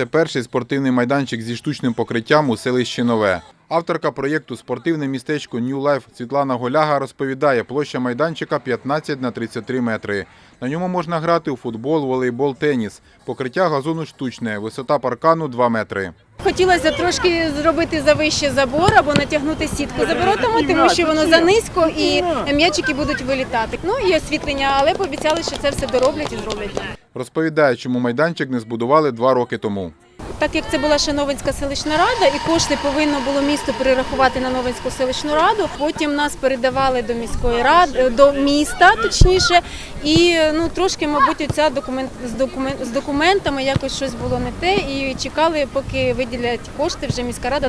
Це перший спортивний майданчик зі штучним покриттям у селищі Нове. Авторка проєкту Спортивне містечко New Life Світлана Голяга розповідає, площа майданчика 15 на 33 метри. На ньому можна грати у футбол, волейбол, теніс. Покриття газону штучне, висота паркану 2 метри. Хотілося трошки зробити завище забор або натягнути сітку за воротами, тому що воно занизько і м'ячики будуть вилітати. Ну і освітлення, але пообіцяли, що це все дороблять і зроблять. Розповідає, чому майданчик не збудували два роки тому. Так як це була ще Новинська селищна рада, і кошти повинно було місто перерахувати на Новинську селищну раду. Потім нас передавали до міської ради до міста, точніше, і ну трошки, мабуть, ця документ з документ з документами якось щось було не те. І чекали, поки виділять кошти. Вже міська рада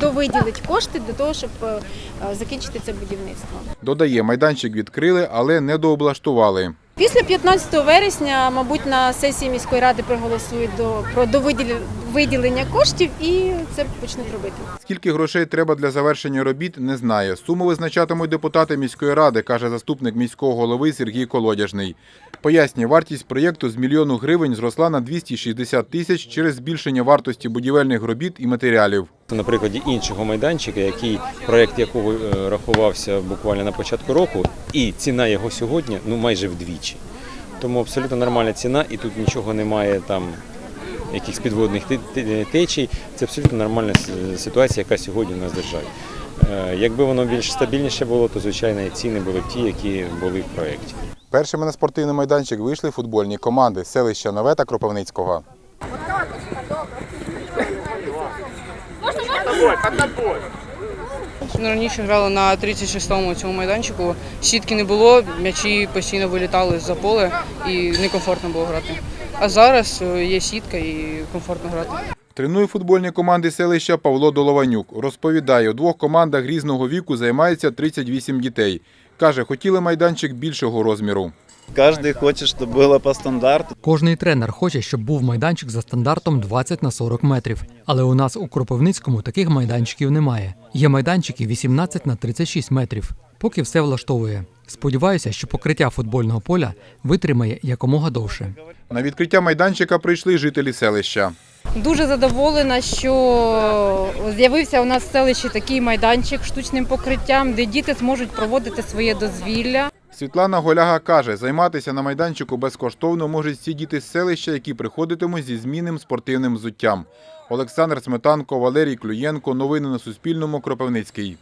довиділить кошти для того, щоб е, закінчити це будівництво. Додає, майданчик відкрили, але не дооблаштували. Після 15 вересня, мабуть, на сесії міської ради проголосують до про довиділі- виділення коштів і це почнуть робити. Скільки грошей треба для завершення робіт, не знає. Суму визначатимуть депутати міської ради, каже заступник міського голови Сергій Колодяжний. Пояснює, вартість проєкту з мільйону гривень зросла на 260 тисяч через збільшення вартості будівельних робіт і матеріалів. На прикладі іншого майданчика, який проект якого е, рахувався буквально на початку року, і ціна його сьогодні ну майже вдвічі. Тому абсолютно нормальна ціна, і тут нічого немає там якихось підводних те- те- течій. Це абсолютно нормальна ситуація, яка сьогодні у нас в державі. Е, Якби воно більш стабільніше було, то звичайно і ціни були б ті, які були в проєкті. Першими на спортивний майданчик вийшли футбольні команди селища Нове та Кропивницького. Ну, Раніше грали на 36-му цьому майданчику. Сітки не було, м'ячі постійно вилітали за поле і некомфортно було грати. А зараз е, є сітка і комфортно грати. Тренує футбольні команди селища Павло Долованюк. Розповідає, у двох командах різного віку займається 38 дітей. Каже, хотіли майданчик більшого розміру. Каждый хочет, чтобы было по стандарту. Кожний тренер хоче, щоб був майданчик за стандартом 20 на 40 метрів. Але у нас у Кропивницькому таких майданчиків немає. Є майданчики 18 на 36 метрів. Поки все влаштовує. Сподіваюся, що покриття футбольного поля витримає якомога довше. На відкриття майданчика прийшли жителі селища. Дуже задоволена, що з'явився у нас в селищі такий майданчик з штучним покриттям, де діти зможуть проводити своє дозвілля. Світлана Голяга каже, займатися на майданчику безкоштовно можуть всі діти з селища, які приходитимуть зі змінним спортивним взуттям. Олександр Сметанко, Валерій Клюєнко. Новини на Суспільному. Кропивницький.